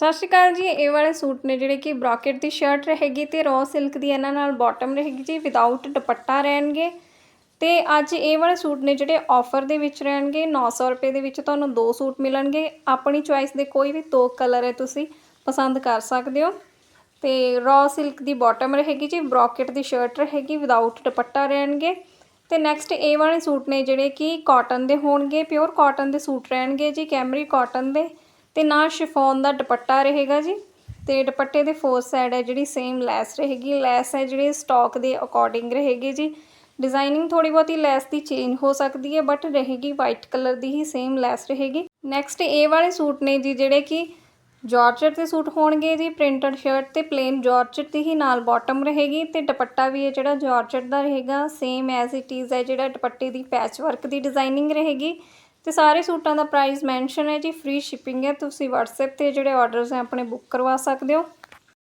ਸਤਿ ਸ਼੍ਰੀ ਅਕਾਲ ਜੀ, ਇਹ ਵਾਲੇ ਸੂਟ ਨੇ ਜਿਹੜੇ ਕਿ ਬ੍ਰੋਕੇਟ ਦੀ ਸ਼ਰਟ ਰਹੇਗੀ ਤੇ ਰੋ ਸਿਲਕ ਦੀ ਇਹਨਾਂ ਨਾਲ ਬਾਟਮ ਰਹੇਗੀ ਜੀ ਵਿਦਆਊਟ ਦੁਪੱਟਾ ਰਹਿਣਗੇ। ਤੇ ਅੱਜ ਇਹ ਵਾਲੇ ਸੂਟ ਨੇ ਜਿਹੜੇ ਆਫਰ ਦੇ ਵਿੱਚ ਰਹਿਣਗੇ 900 ਰੁਪਏ ਦੇ ਵਿੱਚ ਤੁਹਾਨੂੰ ਦੋ ਸੂਟ ਮਿਲਣਗੇ। ਆਪਣੀ ਚੁਆਇਸ ਦੇ ਕੋਈ ਵੀ ਦੋ ਕਲਰ ਹੈ ਤੁਸੀਂ ਪਸੰਦ ਕਰ ਸਕਦੇ ਹੋ। ਤੇ ਰॉ ਸਿਲਕ ਦੀ ਬਾਟਮ ਰਹੇਗੀ ਜੀ ਬ੍ਰੋਕੇਟ ਦੀ ਸ਼ਰਟ ਰਹੇਗੀ ਵਿਦਆਊਟ ਦੁਪੱਟਾ ਰਹਿਣਗੇ। ਤੇ ਨੈਕਸਟ ਇਹ ਵਾਲੇ ਸੂਟ ਨੇ ਜਿਹੜੇ ਕਿ ਕਾਟਨ ਦੇ ਹੋਣਗੇ ਪਿਓਰ ਕਾਟਨ ਦੇ ਸੂਟ ਰਹਿਣਗੇ ਜੀ ਕੈਮਰੀ ਕਾਟਨ ਦੇ। ਤੇ ਨਾਲ ਸ਼ਿਫੋਨ ਦਾ ਦੁਪੱਟਾ ਰਹੇਗਾ ਜੀ, ਤੇ ਦੁਪੱਟੇ ਦੇ ਫੋਰ ਸਾਈਡ ਹੈ ਜਿਹੜੀ ਸੇਮ ਲੈਸ ਰਹੇਗੀ, ਲੈਸ ਹੈ ਜਿਹੜੀ ਸਟਾਕ ਦੇ ਅਕੋਰਡਿੰਗ ਰਹੇਗੀ ਜੀ। ਡਿਜ਼ਾਈਨਿੰਗ ਥੋੜੀ ਬਹੁਤੀ ਲੈਸ ਦੀ ਚੇਂਜ ਹੋ ਸਕਦੀ ਹੈ ਬਟ ਰਹੇਗੀ ਵਾਈਟ ਕਲਰ ਦੀ ਹੀ ਸੇਮ ਲੈਸ ਰਹੇਗੀ। ਨੈਕਸਟ ਇਹ ਵਾਲੇ ਸੂਟ ਨੇ ਜੀ ਜਿਹੜੇ ਕਿ ਜਾਰਜਟ ਦੇ ਸੂਟ ਹੋਣਗੇ ਜੀ ਪ੍ਰਿੰਟਡ ਸ਼ਰਟ ਤੇ ਪਲੇਨ ਜਾਰਜਟ ਦੀ ਹੀ ਨਾਲ ਬਾਟਮ ਰਹੇਗੀ ਤੇ ਦੁਪੱਟਾ ਵੀ ਹੈ ਜਿਹੜਾ ਜਾਰਜਟ ਦਾ ਰਹੇਗਾ ਸੇਮ ਐਜ਼ ਇਟ ਇਜ਼ ਹੈ ਜਿਹੜਾ ਦੁਪੱਟੇ ਦੀ ਪੈਚ ਵਰਕ ਦੀ ਡਿਜ਼ਾਈਨਿੰਗ ਰਹੇਗੀ। ਤੇ ਸਾਰੇ ਸੂਟਾਂ ਦਾ ਪ੍ਰਾਈਸ ਮੈਂਸ਼ਨ ਹੈ ਜੀ ਫ੍ਰੀ ਸ਼ਿਪਿੰਗ ਹੈ, ਤੁਸੀਂ WhatsApp ਤੇ ਜਿਹੜੇ ਆਰਡਰਸ ਹੈ, ਆਪਣੇ ਬੁੱਕ ਕਰਵਾ ਸਕਦੇ ਹੋ।